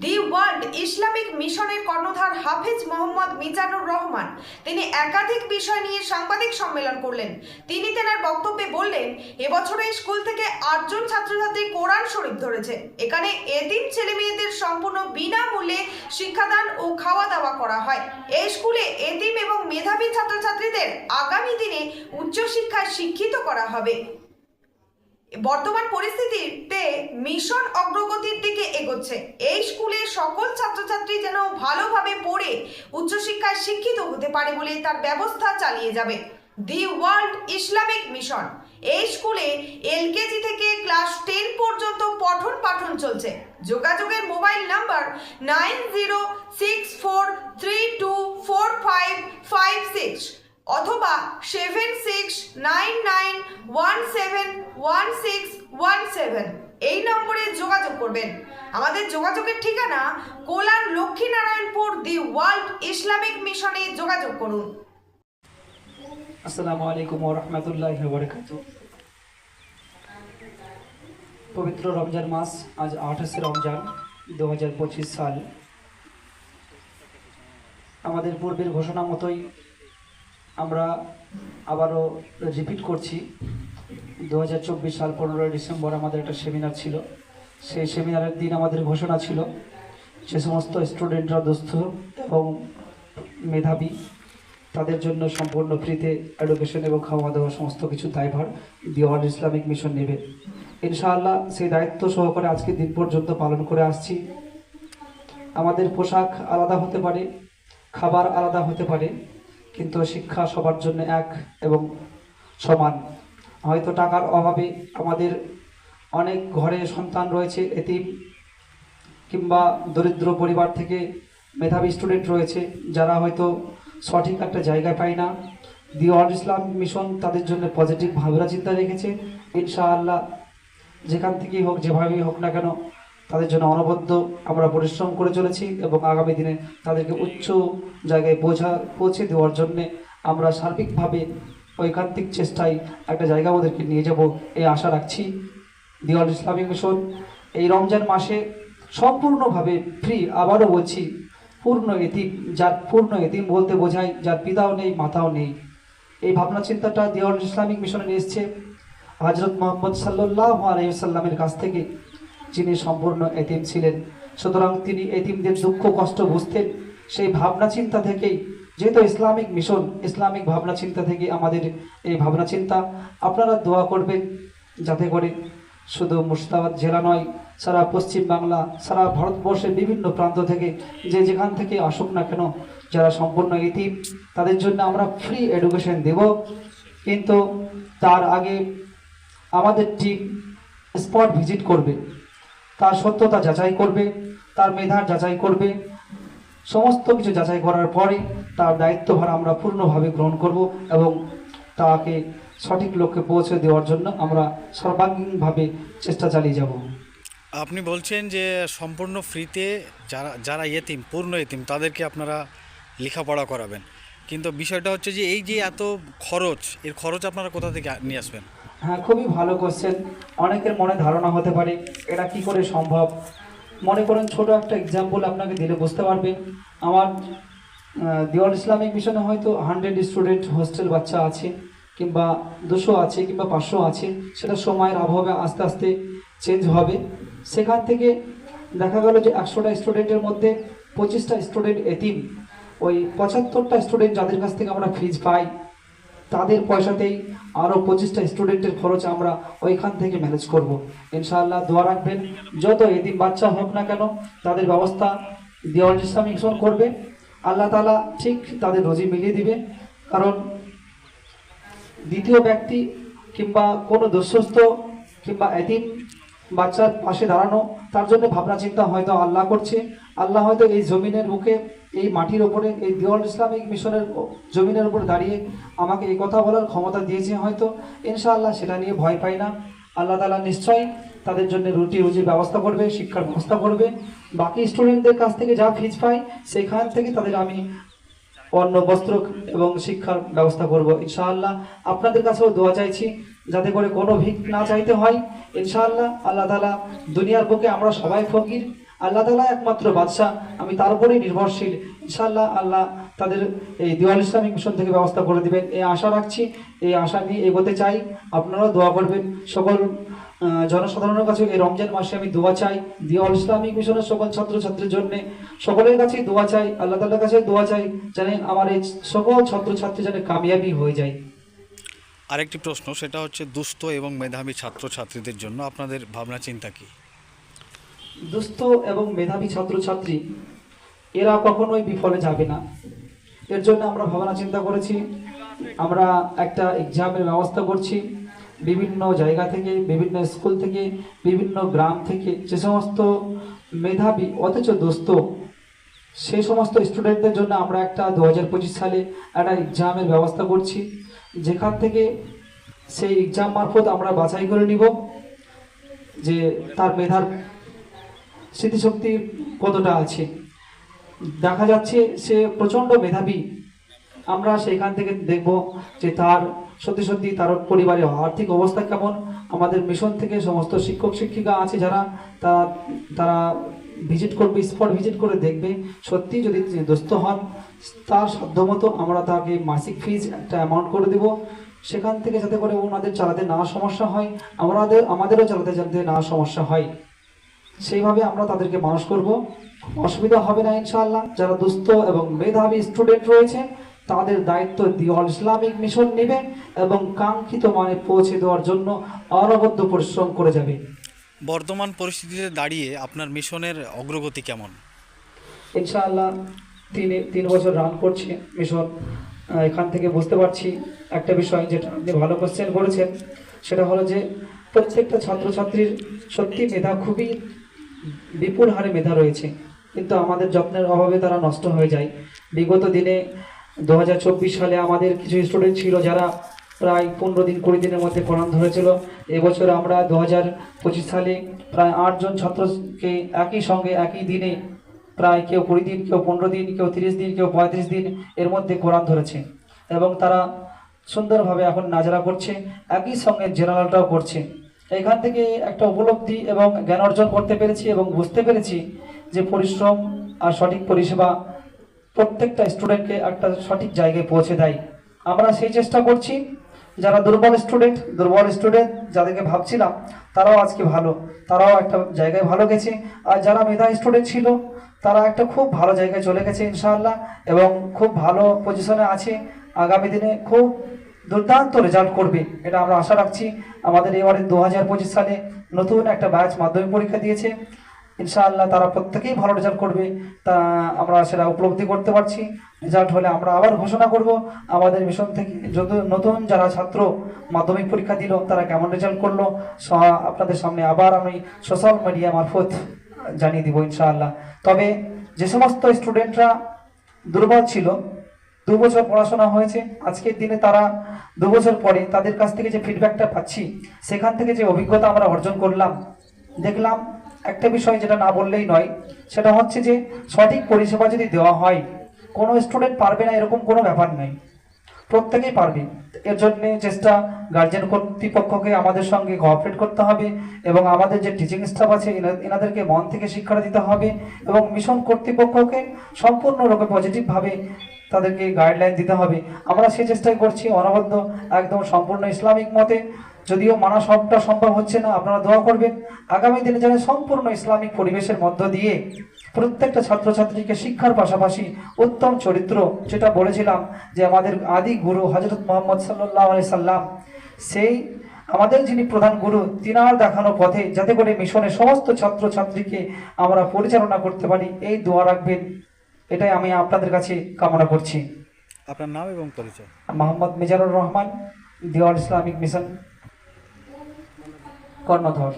দি world Islamic মিশনের কর্ণধার হাফেজ মোহাম্মদ মিজানুর রহমান। তিনি একাধিক বিষয় নিয়ে সাংবাদিক সম্মেলন করলেন। তিনি তেনার বক্তব্যে বললেন, এবছরে স্কুল থেকে আটজন ছাত্রছাত্রী কোরআন শরীফ ধরেছে। এখানে এদিন ছেলে মেয়েদের সম্পূর্ণ বিনামূল্যে শিক্ষাদান ও খাওয়া দাওয়া করা হয়। এই স্কুলে এতিম এবং মেধাবী ছাত্রছাত্রীদের আগামী দিনে উচ্চশিক্ষায় শিক্ষিত করা হবে। বর্তমান পরিস্থিতিতে মিশন অগ্রগতির দিকে এগোচ্ছে। এই স্কুলে সকল ছাত্রছাত্রী যেন ভালোভাবে পড়ে উচ্চশিক্ষায় শিক্ষিত হতে পারে বলে তার ব্যবস্থা চালিয়ে যাবে। The world Islamic mission. এই স্কুলে এলকেজি থেকে ক্লাস টেন পর্যন্ত পঠন পাঠন চলছে। যোগাযোগের mobile number nine zero six four three two four five five six. অথবা seven six nine nine one seven one six one seven এই নম্বরে যোগাযোগ করবেন। আমাদের যোগাযোগের ঠিকানা Kolar Lakshminarayanpur, the world Islamic মিশনে যোগাযোগ করুন। আসসালামু আলাইকুম ওরহমতুল্লাহ বরকাত পবিত্র রমজান মাস, আজ আঠাশে রমজান দু হাজার পঁচিশ সাল। আমাদের পূর্বের ঘোষণা মতোই আমরা আবারও রিপিট করছি। দু হাজার চব্বিশ সাল পনেরোই ডিসেম্বর আমাদের একটা সেমিনার ছিল। সেই সেমিনারের দিন আমাদের ঘোষণা ছিল সে সমস্ত স্টুডেন্টরা দুস্থ এবং মেধাবী, তাদের জন্য সম্পূর্ণ ফ্রিতে এডুকেশন এবং খাওয়া দাওয়া সমস্ত কিছু দায়ভার দিওয়াল ইসলামিক মিশন নেবে। ইনশাআল্লাহ সেই দায়িত্ব সহকারে আজকে দিন পর্যন্ত পালন করে আসছি। আমাদের পোশাক আলাদা হতে পারে, খাবার আলাদা হতে পারে কিন্তু শিক্ষা সবার জন্য এক এবং সমান। হয়তো টাকার অভাবে আমাদের অনেক ঘরে সন্তান রয়েছে, এতিম কিংবা দরিদ্র পরিবার থেকে মেধাবী স্টুডেন্ট রয়েছে, যারা হয়তো সঠিক একটা জায়গা পায় না। দি অল ইসলাম মিশন তাদের জন্য পজিটিভ ভাবনা চিন্তা রেখেছে। ইনশাআল্লাহ যেখান থেকেই হোক, যেভাবেই হোক না কেন তাদের জন্য অনবদ্য আমরা পরিশ্রম করে চলেছি এবং আগামী দিনে তাদেরকে উচ্চ জায়গায় বোঝা, পৌঁছে দেওয়ার জন্যে আমরা সার্বিকভাবে ঐকান্তিক চেষ্টায় একটা জায়গা ওদেরকে নিয়ে যাব এই আশা রাখছি। দিওয়াল ইসলামিক মিশন, এই রমজান মাসে সম্পূর্ণভাবে ফ্রি আবারও বলছি, পূর্ণ এতিম, যার পূর্ণ এতিম বলতে বোঝায়, যার পিতাও নেই, মাতাও নেই। এই ভাবনা চিন্তাটা দিওয়াল ইসলামিক মিশনে নিয়ে এসছে। হজরত মোহাম্মদ সাল্লাহ আলাইসাল্লামের কাছ থেকে যিনি সম্পূর্ণ এতিম ছিলেন। সুতরাং তিনি এতিমদের দুঃখ, কষ্ট বুঝতেন। সেই ভাবনা চিন্তা থেকেই, যেহেতু ইসলামিক মিশন, ইসলামিক ভাবনা চিন্তা থেকে আমাদের এই ভাবনা চিন্তা, আপনারা দোয়া করবেন যাতে করে শুধু মুর্শিদাবাদ জেলা নয়, সারা পশ্চিম বাংলা, সারা ভারতবর্ষের বিভিন্ন প্রান্ত থেকে যে যেখান থেকে আসুক না কেন, যারা সম্পূর্ণ ইতিম তাদের জন্য আমরা ফ্রি এডুকেশন দেব। কিন্তু তার আগে আমাদের টিম স্পট ভিজিট করবে। তার সত্যতা যাচাই করবে, তার মেধার যাচাই করবে। সমস্ত কিছু যাচাই করার পরে তার দায়িত্বভার আমরা পূর্ণভাবে গ্রহণ করব এবং তাকে সঠিক লক্ষ্যে পৌঁছে দেওয়ার জন্য আমরা সর্বাঙ্গীনভাবে চেষ্টা চালিয়ে যাব। আপনি বলছেন যে সম্পূর্ণ ফ্রিতে যারা যারা এতিম, পূর্ণ এতিম, তাদেরকে আপনারা লেখাপড়া করাবেন। কিন্তু বিষয়টা হচ্ছে যে এই যে এত খরচ, এর খরচ আপনারা কোথা থেকে নিয়ে আসবেন? হ্যাঁ খুবই ভালো কোশ্চেন অনেকের মনে ধারণা হতে পারে, এটা কি করে সম্ভব? মনে করেন, ছোট একটা এক্সাম্পল আপনাকে দিলে বুঝতে পারবেন আমার দিওয়াল ইসলামিক মিশনে হয়তো হান্ড্রেড স্টুডেন্ট হোস্টেল বাচ্চা আছে, কিংবা দুশো আছে, কিংবা পাঁচশো আছে। সেটা সময়ের অভাবে আস্তে আস্তে চেঞ্জ হবে। সেখান থেকে দেখা গেল যে একশোটা স্টুডেন্টের মধ্যে পঁচিশটা স্টুডেন্ট এতিম। ওই পঁচাত্তরটা স্টুডেন্ট যাদের কাছ থেকে আমরা ফিজ পাই, তাদের পয়সাতেই আরও পঁচিশটা স্টুডেন্টের খরচ আমরা ওইখান থেকে ম্যানেজ করব। ইনশাআল্লাহ দোয়া রাখবেন, যত এদিন বাচ্চা হোক না কেন, তাদের ব্যবস্থা দেওয়াল ইসলাম মিশন করবে। আল্লাহ তালা ঠিক তাদের রোজি মিলিয়ে দিবে। কারণ দ্বিতীয় ব্যক্তি কিংবা কোনো দুঃস্থ কিংবা এতিম বাচ্চার পাশে দাঁড়ানো, তার জন্য ভাবনা চিন্তা হয়তো আল্লাহ করছে। আল্লাহ হয়তো এই জমিনের মুখে এই মাটির ওপরে, এই দেওয়াল ইসলামিক মিশনের জমিনের উপরে দাঁড়িয়ে আমাকে এই কথা বলার ক্ষমতা দিয়েছে হয়তো। ইনশাআল্লাহ সেটা নিয়ে ভয় পাই না। আল্লাহ তালা নিশ্চয়ই তাদের জন্য রুটি রুজির ব্যবস্থা করবে, শিক্ষার ব্যবস্থা করবে। বাকি স্টুডেন্টদের কাছ থেকে যা ফিজ পাই, সেখান থেকে তাদের আমি অন্য বস্ত্র এবং শিক্ষার ব্যবস্থা করব। ইনশাআল্লাহ আপনাদের কাছেও দোয়া চাইছি। যাতে করে কোনো ভিক না চাইতে হয়, ইনশাআল্লাহ, আল্লাহ তালা দুনিয়ার বুকে আমরা সবাই ফকির। আল্লাহ তালা একমাত্র বাদশাহ, আমি তার উপরেই নির্ভরশীল। ইনশাআল্লাহ, আল্লাহ তাদের এই দিওয়াল ইসলামিক মিশন থেকে ব্যবস্থা করে দিবেন। এই আশা রাখছি, এই আশা নিয়ে এগোতে চাই। আপনারাও দোয়া করবেন। সকল জনসাধারণের কাছে এই রমজান মাসে আমি দোয়া চাই। দিওয়াল ইসলামিক মিশনের সকল ছাত্রছাত্রীর জন্য সকলের কাছে দোয়া চাই, আল্লাহ তালার কাছে দোয়া চাই, যেন আমার এই সকল ছাত্রছাত্রী যেন কামিয়াবি হয়ে যায়। আরেকটি প্রশ্ন, সেটা হচ্ছে দুস্থ এবং মেধাবী ছাত্রছাত্রীদের জন্য আপনাদের ভাবনা, চিন্তা কি? দুস্থ এবং মেধাবী ছাত্রছাত্রী, এরা কখনোই বিফলে যাবে না। এর জন্য আমরা ভাবনা, চিন্তা করেছি, আমরা একটা এক্সামের ব্যবস্থা করছি। বিভিন্ন জায়গা থেকে, বিভিন্ন স্কুল থেকে, বিভিন্ন গ্রাম থেকে যে সমস্ত মেধাবী, অথচ দুস্থ সেই সমস্ত স্টুডেন্টদের জন্য আমরা একটা দু হাজার পঁচিশ সালে একটা এক্সামের ব্যবস্থা করছি। যেখান থেকে সেই এক্সাম মারফত আমরা বাছাই করে নিব যে তার মেধার স্মৃতিশক্তি কতটা আছে। দেখা যাচ্ছে সে প্রচণ্ড মেধাবী। আমরা সেখান থেকে দেখব যে তার সত্যি সত্যি তার পরিবারের আর্থিক অবস্থা কেমন। আমাদের মিশন থেকে সমস্ত শিক্ষক শিক্ষিকা আছে যারা, তা, তারা ভিজিট করবে স্পট ভিজিট করে দেখবে। সত্যি যদি দুস্থ হন, তার সাধ্যমতো আমরা তাকে মাসিক ফিজ একটা অ্যামাউন্ট করে দেব। সেখান থেকে যাতে করে ওনাদের চালাতে না সমস্যা হয়, আমাদের, আমাদেরও চালাতে যাতে না সমস্যা হয়। সেইভাবে আমরা তাদেরকে মানুষ করব। অসুবিধা হবে না ইনশাআল্লাহ। যারা দুস্থ এবং মেধাবী স্টুডেন্ট রয়েছে, তাদের দায়িত্ব দিওয়াল ইসলামিক মিশন নেবে এবং কাঙ্ক্ষিত মানে পৌঁছে দেওয়ার জন্য অনবদ্য পরিশ্রম করে যাবে। বর্তমান পরিস্থিতিতে দাঁড়িয়ে আপনার মিশনের অগ্রগতি কেমন? ইনশাআল্লাহ তিন তিন বছর রান করছে মিশন। এখান থেকে বুঝতে পারছি একটা বিষয় যেটা আপনি ভালো কোশ্চেন করেছেন, সেটা হলো যে প্রত্যেকটা ছাত্রছাত্রীর সত্যি মেধা খুবই বিপুল হারে মেধা রয়েছে, কিন্তু আমাদের যত্নের অভাবে তারা নষ্ট হয়ে যায়। বিগত দিনে দু হাজার চব্বিশ সালে আমাদের কিছু স্টুডেন্ট ছিল যারা প্রায় পনেরো দিন, কুড়ি দিনের মধ্যে কোরআন ধরেছিল। এবছর আমরা দু হাজার পঁচিশ সালে প্রায় আটজন ছাত্রকে একই সঙ্গে একই দিনে প্রায় কেউ কুড়ি দিন, কেউ পনেরো দিন, কেউ তিরিশ দিন, কেউ পঁয়ত্রিশ দিন এর মধ্যে কোরআন ধরেছে এবং তারা সুন্দরভাবে এখন নাজারা করছে, একই সঙ্গে জেনারেলটাও করছে। এখান থেকে একটা উপলব্ধি এবং জ্ঞান অর্জন করতে পেরেছি এবং বুঝতে পেরেছি যে পরিশ্রম আর সঠিক পরিষেবা প্রত্যেকটা স্টুডেন্টকে একটা সঠিক জায়গায় পৌঁছে দেয়। আমরা সেই চেষ্টা করছি। যারা দুর্বল স্টুডেন্ট দুর্বল স্টুডেন্ট যাদেরকে ভাবছিলাম, তারাও আজকে ভালো। তারাও একটা জায়গায় ভালো গেছে। আর যারা মেধা স্টুডেন্ট ছিল, তারা একটা খুব ভালো জায়গায় চলে গেছে ইনশাআল্লাহ এবং খুব ভালো পজিশনে আছে। আগামী দিনে খুব দুর্দান্ত রেজাল্ট করবে, এটা আমরা আশা রাখছি। আমাদের এবারে দু হাজার পঁচিশ সালে নতুন একটা ব্যাচ মাধ্যমিক পরীক্ষা দিয়েছে। ইনশাআল্লাহ তারা প্রত্যেকেই ভালো রেজাল্ট করবে। তা আমরা সেটা উপলব্ধি করতে পারছি। রেজাল্ট হলে আমরা আবার ঘোষণা করব। আমাদের মিশন থেকে যত নতুন যারা ছাত্র মাধ্যমিক পরীক্ষা দিল, তারা কেমন রেজাল্ট করল আপনাদের সামনে আবার আমি সোশ্যাল মিডিয়া মারফত জানিয়ে দিব ইনশাআল্লাহ। তবে যে সমস্ত স্টুডেন্টরা দুর্বল ছিল, দু বছর পড়াশোনা হয়েছে, আজকের দিনে তারা দু বছর পরে তাদের কাছ থেকে যে ফিডব্যাকটা পাচ্ছি, সেখান থেকে যে অভিজ্ঞতা আমরা অর্জন করলাম, দেখলাম একটা বিষয় যেটা না বললেই নয়, সেটা হচ্ছে যে সঠিক পরিষেবা যদি দেওয়া হয়, কোনো স্টুডেন্ট পারবে না, এরকম কোনো ব্যাপার নেই। প্রত্যেকেই পারবে। এর জন্য চেষ্টা গার্জেন কর্তৃপক্ষকে আমাদের সঙ্গে কোঅপারেট করতে হবে এবং আমাদের যে টিচিং স্টাফ আছে, এনা- এনাদেরকে মন থেকে শিক্ষাটা দিতে হবে এবং মিশন কর্তৃপক্ষকে সম্পূর্ণরূপে পজিটিভভাবে তাদেরকে গাইডলাইন দিতে হবে। আমরা সেই চেষ্টাই করছি অনবদ্য, একদম সম্পূর্ণ ইসলামিক মতে। যদিও মানা সবটা সম্ভব হচ্ছে না আপনারা দোয়া করবেন। আগামী দিনে যেন সম্পূর্ণ ইসলামিক পরিবেশের মধ্য দিয়ে প্রত্যেকটা ছাত্রছাত্রীকে শিক্ষার পাশাপাশি উত্তম চরিত্র যেটা বলেছিলাম যে আমাদের আদি গুরু হজরত মোহাম্মদ সাল্লাহ আলি সাল্লাম সেই আমাদের যিনি প্রধান গুরু তিনার দেখানো পথে যাতে করে মিশনের সমস্ত ছাত্রছাত্রীকে আমরা পরিচালনা করতে পারি এই দোয়া রাখবেন। এটাই আমি আপনাদের কাছে কামনা করছি। আপনার নাম এবং পরিচয়? Mohammad Mizanur Rahman the world Islamic mission. কর্ণধর।